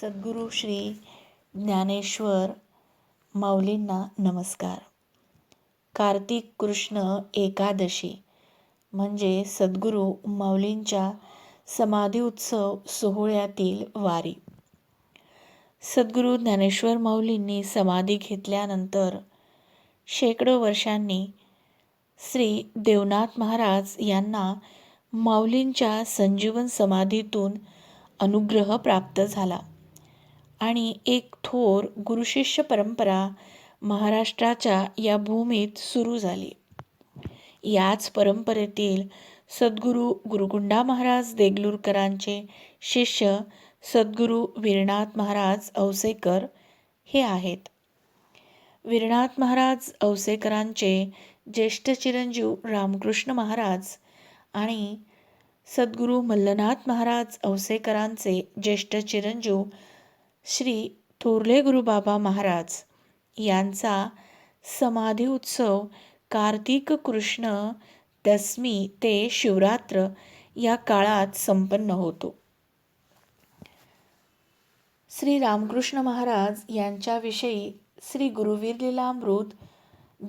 सद्गुरू श्री ज्ञानेश्वर माऊलींना नमस्कार. कार्तिक कृष्ण एकादशी म्हणजे सद्गुरू माऊलींच्या समाधी उत्सव सोहळ्यातील वारी. सद्गुरू ज्ञानेश्वर माऊलींनी समाधी घेतल्यानंतर शेकडो वर्षांनी श्री देवनाथ महाराज यांना माऊलींच्या संजीवन समाधीतून अनुग्रह प्राप्त झाला. आणि एक थोर गुरुशिष्य परंपरा महाराष्ट्राच्या या भूमीत सुरू झाली. याच परंपरेतील सद्गुरू गुरुकुंडा महाराज देगलूरकरांचे शिष्य सद्गुरू वीरनाथ महाराज औसेकर हे आहेत. वीरनाथ महाराज औसेकरांचे ज्येष्ठ चिरंजीव रामकृष्ण महाराज आणि सद्गुरू मल्लनाथ महाराज औसेकरांचे ज्येष्ठ चिरंजीव श्री थोरले गुरुबाबा महाराज यांचा समाधी उत्सव कार्तिक कृष्ण दसमी ते शिवरात्र या काळात संपन्न होतो. श्री रामकृष्ण महाराज यांच्याविषयी श्री गुरुवीर लीलामृत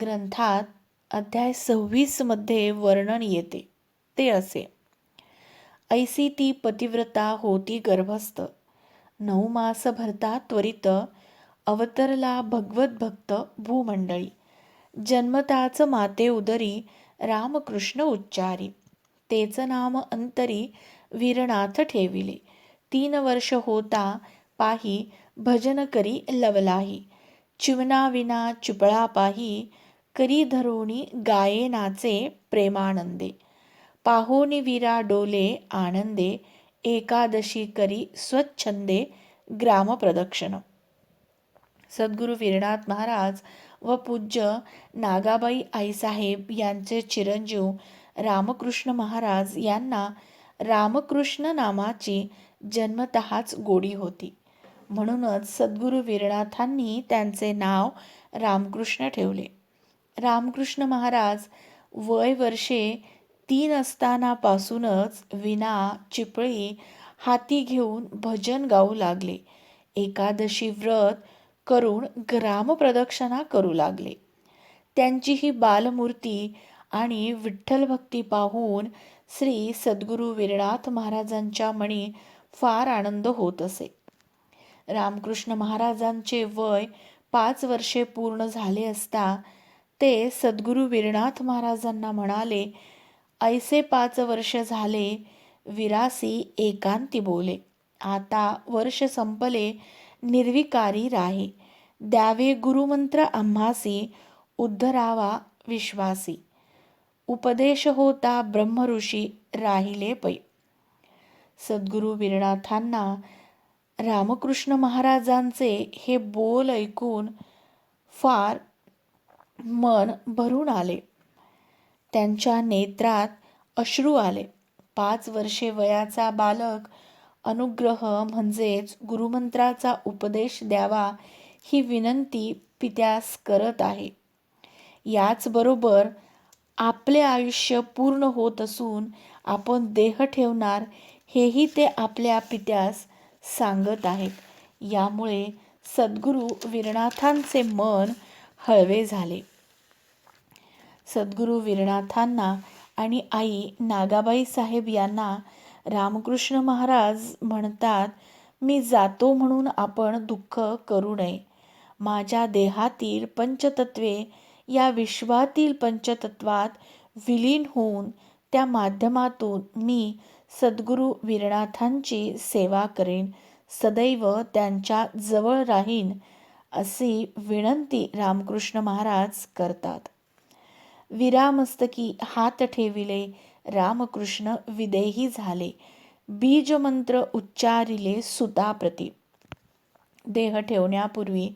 ग्रंथात अध्याय सव्वीसमध्ये वर्णन येते. ते असे. ऐसी ती पतिव्रता होती गर्भस्थ. नऊ मास भरता त्वरित अवतरला भगवत भक्त भूमंडळी. जन्मताच माते उदरी रामकृष्ण उच्चारी. तेच नाम अंतरी वीरनाथ ठेविले. तीन वर्ष होता पाही भजन करी लवलाही. चिवनाविना चुपळा चिपळा पाही करी धरोणी गाये नाचे प्रेमानंदे. पाहोनी वीरा डोले आनंदे एकादशी करी स्वच्छंदे ग्रामप्रदक्षिण सद्गुरू वीरनाथ महाराज व पूज्य नागाबाई आईसाहेब यांचे चिरंजीव रामकृष्ण महाराज यांना रामकृष्ण नामाची जन्मतःच गोडी होती. म्हणूनच सद्गुरू वीरनाथांनी त्यांचे नाव रामकृष्ण ठेवले. रामकृष्ण महाराज वय वर्षे तीन असतानापासूनच विना चिपळी हाती घेऊन भजन गाऊ लागले. एकादशी व्रत करून ग्रामप्रदक्षिणा करू लागले. त्यांची ही बालमूर्ती आणि विठ्ठल भक्ती पाहून श्री सद्गुरू वीरनाथ महाराजांच्या मणी फार आनंद होत असे. रामकृष्ण महाराजांचे वय पाच वर्षे पूर्ण झाले असता ते सद्गुरू वीरनाथ महाराजांना म्हणाले ऐसे पाच वर्ष झाले विरासी एकांती बोले. आता वर्ष संपले निर्विकारी राही. द्यावे गुरुमंत्र आम्हासी उद्धरावा विश्वासी. उपदेश होता ब्रह्मऋषी राहिले पै. सद्गुरू वीरनाथांना रामकृष्ण महाराजांचे हे बोल ऐकून फार मन भरून आले. त्यांच्या नेत्रात अश्रू आले. पाच वर्षे वयाचा बालक अनुग्रह म्हणजेच गुरुमंत्राचा उपदेश द्यावा ही विनंती पित्यास करत आहे. याचबरोबर आपले आयुष्य पूर्ण होत असून आपण देह ठेवणार हेही ते आपल्या पित्यास सांगत आहेत. यामुळे सद्गुरू वीरनाथांचे मन हळवे झाले. सद्गुरू वीरनाथांना आणि आई नागाबाई साहेब यांना रामकृष्ण महाराज म्हणतात मी जातो म्हणून आपण दुःख करू नये. माझ्या देहातील पंचतत्वे या विश्वातील पंचतत्वात विलीन होऊन त्या माध्यमातून मी सद्गुरू वीरनाथांची सेवा करेन. सदैव त्यांच्या जवळ राहीन अशी विनंती रामकृष्ण महाराज करतात. विरामस्तकी हात ठेविले. रामकृष्ण विदेही झाले. बीजमंत्र उच्चारिले सुताप्रती. देह ठेवण्यापूर्वी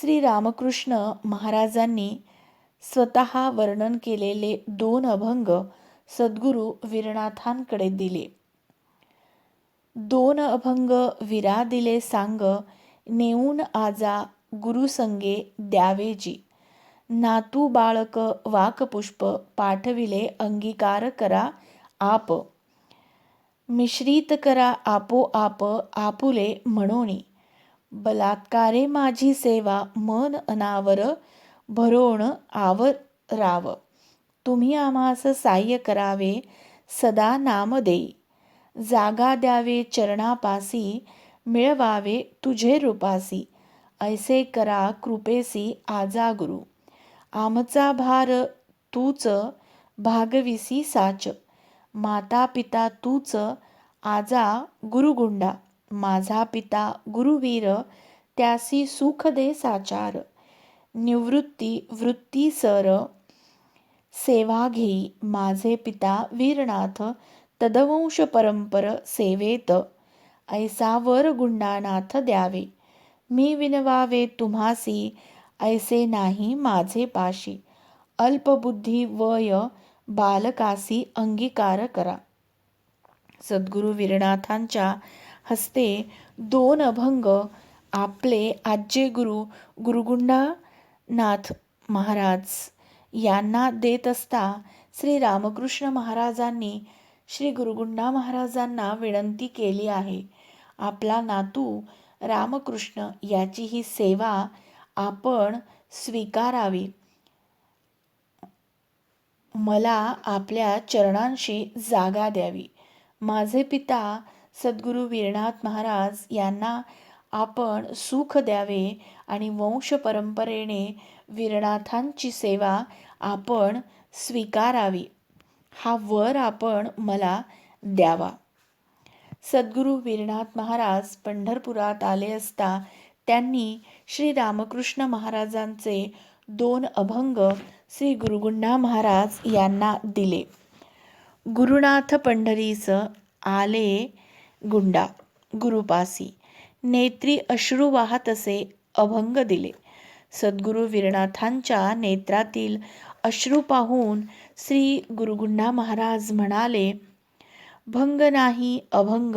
श्री रामकृष्ण महाराजांनी स्वतः वर्णन केलेले दोन अभंग सद्गुरू वीरनाथांकडे दिले. दोन अभंग विरा दिले सांग नेऊन आजा गुरुसंगे द्यावेजी नातू बाळक वाकपुष्प पाठविले अंगीकार करा आप. मिश्रित करा आपोआप आपुले म्हणोनी बलात्कारे माझी सेवा मन अनावर भरोण आवराव तुम्ही आम्हास साह्य करावे सदा नाम देई. जागा द्यावे चरणापासी मिळवावे तुझे रूपासी. ऐसे करा कृपेसी आजा गुरु आमचा भार तूच भागविसी साच. माता पिता तूच आजा गुरुगुंडा. माझा पिता गुरुवीर त्यासी सुख दे साचार. निवृत्ती वृत्ती सर सेवा घेई. माझे पिता वीरनाथ तदवंश परंपर सेवेत. ऐसा वर गुंडानाथ द्यावे. मी विनवावे तुम्हासी ऐसे नाही माझे पाशी. अल्पबुद्धी वय बालकासी अंगीकार करा. सद्गुरू वीरनाथांच्या हस्ते दोन अभंग आपले आज्जे गुरु गुरुगुंडानाथ महाराज यांना देत असता श्री रामकृष्ण महाराजांनी श्री गुरुगुंडा महाराजांना विनंती केली आहे. आपला नातू रामकृष्ण याची ही सेवा आपण स्वीकारावी. मला आपल्या चरणांशी जागा द्यावी. माझे पिता सद्गुरू वीरनाथ महाराज यांना आपण सुख द्यावे आणि वंश परंपरेने वीरनाथांची सेवा आपण स्वीकारावी. हा वर आपण मला द्यावा. सद्गुरू वीरनाथ महाराज पंढरपुरात आले असता त्यांनी श्री रामकृष्ण महाराजांचे दोन अभंग श्री गुरुगुंडा महाराज यांना दिले. गुरुनाथ पंढरीस आले गुंडा गुरुपासी. नेत्री अश्रू वाहत असे अभंग दिले. सद्गुरू वीरनाथांच्या नेत्रातील अश्रू पाहून श्री गुरुगुंडा महाराज म्हणाले भंग नाही अभंग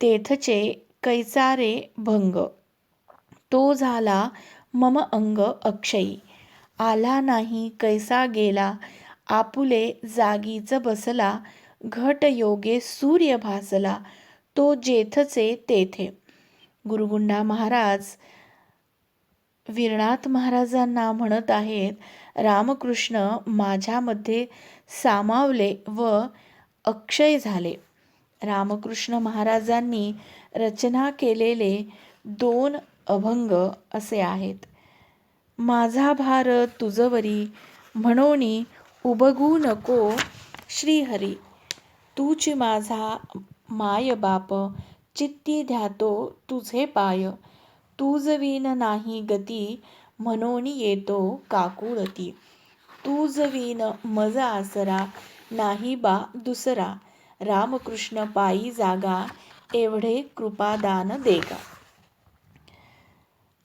तेथचे कैसारे भंग। तो झाला मम अंग अक्षयी। आला नाही कैसा गेला? आपुले जागीच बसला घट योगे सूर्य भासला तो जेथचे तेथे। गुरुगुंडा महाराज वीरनाथ महाराजांना म्हणत आहेत रामकृष्ण माझ्यामध्ये सामावले व अक्षय झाले। रामकृष्ण महाराजांनी रचना केलेले दोन अभंग असे आहेत. माझा भार तुझवरी म्हणोनी उबगू नको श्रीहरी. तूच माझा माय बाप चित्ती ध्यातो तुझे पाय. तुजवीन विन नाही गती म्हणून येतो काकुळती तुझ विन मज आसरा नाही बा दुसरा. रामकृष्ण पायी जागा एवढे कृपादान देगा.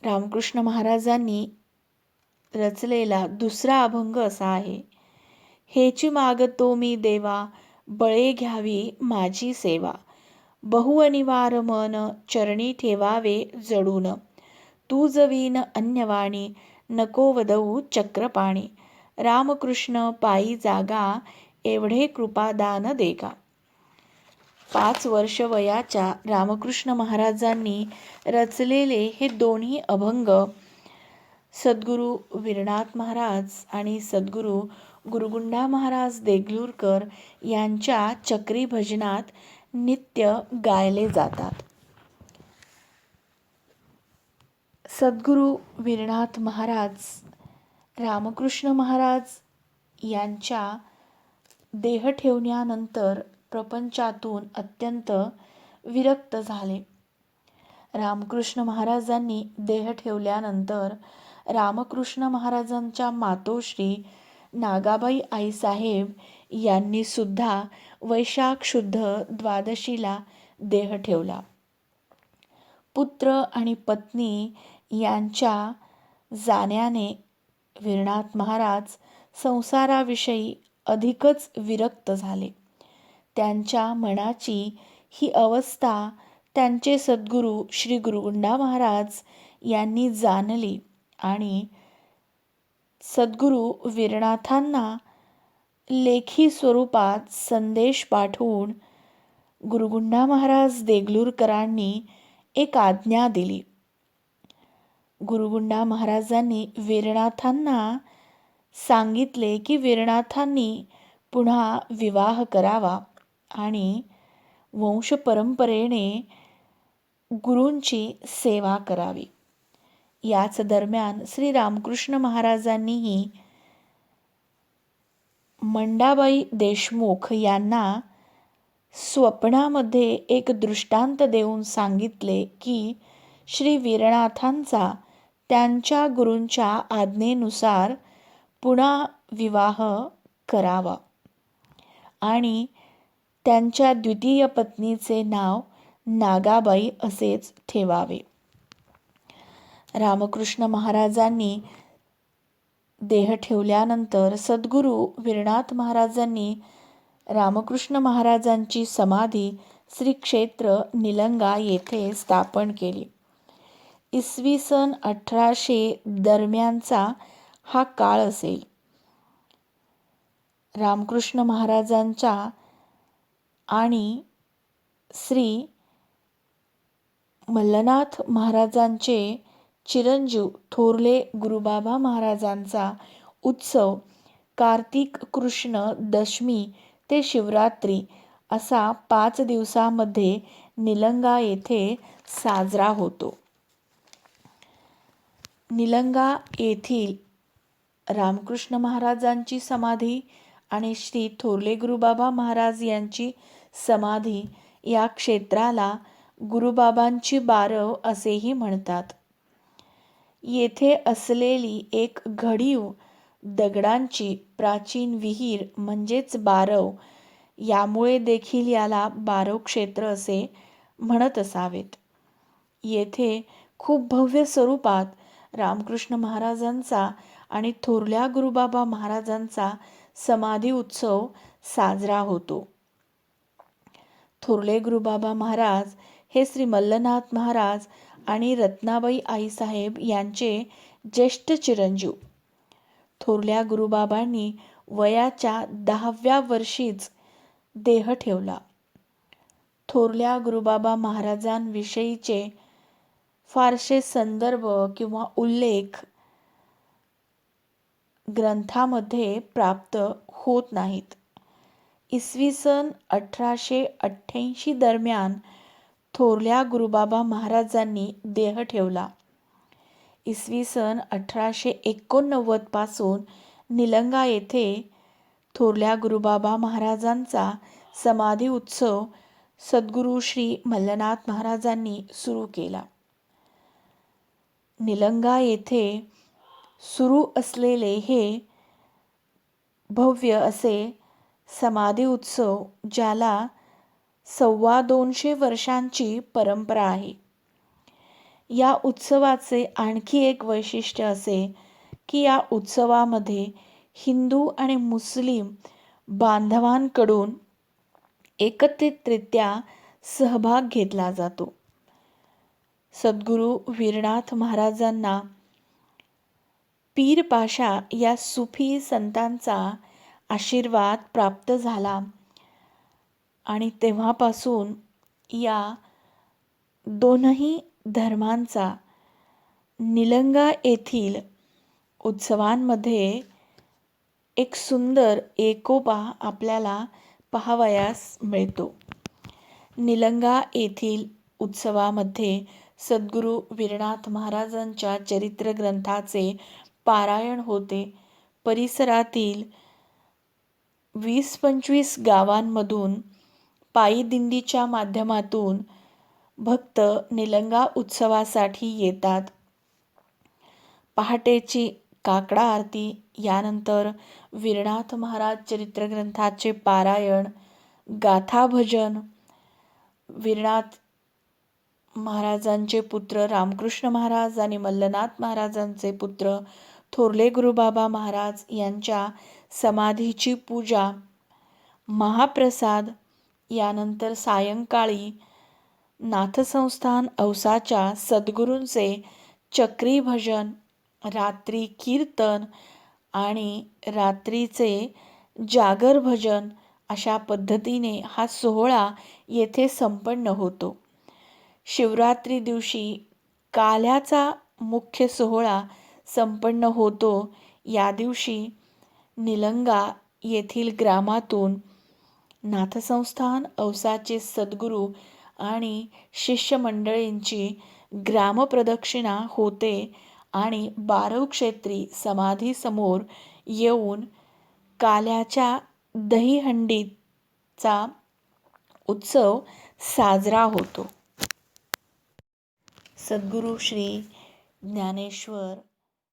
रामकृष्ण महाराजांनी रचलेला दुसरा अभंग असा आहे हेची मागतो मी देवा बळे घ्यावी माझी सेवा. बहु अनिवार मन चरणी ठेवावे जडून. तू जवीन अन्यवाणी नको वदवू चक्रपाणी. रामकृष्ण पायी जागा एवढे कृपादान देगा. पाच वर्ष वयाच्या रामकृष्ण महाराजांनी रचलेले हे दोन्ही अभंग सद्गुरू वीरनाथ महाराज आणि सद्गुरू गुरुगुंडा महाराज देगलूरकर यांच्या चक्री भजनात नित्य गायले जातात. सद्गुरू वीरनाथ महाराज रामकृष्ण महाराज यांच्या देह ठेवण्यानंतर प्रपंचातून अत्यंत विरक्त झाले. रामकृष्ण महाराजांनी देह ठेवल्यानंतर रामकृष्ण महाराजांच्या मातोश्री नागाबाई आईसाहेब यांनी सुद्धा वैशाख शुद्ध द्वादशीला देह ठेवला. पुत्र आणि पत्नी यांच्या जाण्याने वीरनाथ महाराज संसाराविषयी अधिकच विरक्त झाले. त्यांच्या मनाची ही अवस्था त्यांचे सद्गुरू श्री गुरुगुंडा महाराज यांनी जाणली आणि सद्गुरू वीरनाथांना लेखी स्वरूपात संदेश पाठवून गुरुगुंडा महाराज देगलूरकरांनी एक आज्ञा दिली. गुरुगुंडा महाराजांनी वीरनाथांना सांगितले की वीरनाथांनी पुन्हा विवाह करावा. आणि वंशपरंपरेने गुरूंची सेवा करावी. याच दरम्यान श्री रामकृष्ण महाराजांनीही मंडाबाई देशमुख यांना स्वप्नामध्ये एक दृष्टांत देऊन सांगितले की श्री वीरनाथांचा त्यांच्या गुरूंच्या आज्ञेनुसार पुन्हा विवाह करावा. आणि त्यांच्या द्वितीय पत्नीचे नाव नागाबाई असेच ठेवावे. रामकृष्ण महाराजांनी देह ठेवल्यानंतर सद्गुरू वीरनाथ महाराजांनी रामकृष्ण महाराजांची समाधी श्री क्षेत्र निलंगा येथे स्थापन केली. इसवी सन अठराशे दरम्यानचा हा काळ असेल. रामकृष्ण महाराजांच्या आणि श्री मल्लनाथ महाराजांचे चिरंजीव थोरले गुरुबाबा महाराजांचा उत्सव कार्तिक कृष्ण दशमी ते शिवरात्री असा पाच दिवसामध्ये निलंगा येथे साजरा होतो. निलंगा येथील रामकृष्ण महाराजांची समाधी आणि श्री थोरले गुरुबाबा महाराज यांची समाधी या क्षेत्राला गुरुबाबांची बारव असेही म्हणतात. येथे असलेली एक घडीव दगडांची प्राचीन विहीर म्हणजेच बारव यामुळे देखील याला बारव क्षेत्र असे म्हणत असावेत. येथे खूप भव्य स्वरूपात रामकृष्ण महाराजांचा आणि थोरल्या गुरुबाबा महाराजांचा समाधी उत्सव साजरा होतो. थोरले गुरुबाबा महाराज हे श्री मल्लनाथ महाराज आणि रत्नाबाई आईसाहेब यांचे ज्येष्ठ चिरंजीव. थोरल्या गुरुबाबांनी वयाच्या दहाव्या वर्षीच देह ठेवला. थोरल्या गुरुबाबा महाराजांविषयीचे फारसे संदर्भ किंवा उल्लेख ग्रंथामध्ये प्राप्त होत नाहीत. इसवी सन अठराशे अठ्ठ्याऐंशी दरम्यान थोरल्या गुरुबाबा महाराजांनी देह ठेवला. इसवी सन अठराशे एकोणनव्वदपासून निलंगा येथे थोरल्या गुरुबाबा महाराजांचा समाधी उत्सव सद्गुरू श्री मल्लनाथ महाराजांनी सुरू केला. निलंगा येथे सुरू असलेले हे भव्य असे समाधी उत्सव ज्याला सव्वा दोनशे वर्षांची परंपरा आहे. या उत्सवाचे आणखी एक वैशिष्ट्य असे की या उत्सवामध्ये हिंदू आणि मुस्लिम बांधवांकडून एकत्रितरित्या सहभाग घेतला जातो. सद्गुरू वीरनाथ महाराजांना पीर पाशा या सुफी संतांचा आशीर्वाद प्राप्त झाला. आणि तेव्हापासून या दोनही धर्मांचा निलंगा येथील उत्सवांमध्ये एक सुंदर एकोपा आपल्याला पाहावयास मिळतो. निलंगा येथील उत्सवामध्ये सद्गुरू वीरनाथ महाराजांच्या चरित्र ग्रंथाचे पारायण होते. परिसरातील वीस पंचवीस गावांमधून पायी दिंडीच्या माध्यमातून भक्त निलंगा उत्सवासाठी येतात. पहाटेची काकडा आरती यानंतर वीरनाथ महाराज चरित्रग्रंथाचे पारायण गाथा भजन वीरनाथ महाराजांचे पुत्र रामकृष्ण महाराज आणि मल्लनाथ महाराजांचे पुत्र थोरले गुरुबाबा महाराज यांच्या समाधीची पूजा महाप्रसाद यानंतर सायंकाळी नाथसंस्थान औसाच्या सद्गुरूंचे चक्री भजन रात्री कीर्तन आणि रात्रीचे जागर भजन अशा पद्धतीने हा सोहळा येथे संपन्न होतो. शिवरात्री दिवशी काल्याचा मुख्य सोहळा संपन्न होतो. या दिवशी निलंगा येथील ग्रामातून नाथसंस्थान अवसाचे सद्गुरू आणि शिष्यमंडळींची ग्रामप्रदक्षिणा होते आणि बारवक्षेत्री समाधीसमोर येऊन काल्याच्या दहीहंडीचा उत्सव साजरा होतो. सद्गुरू श्री ज्ञानेश्वर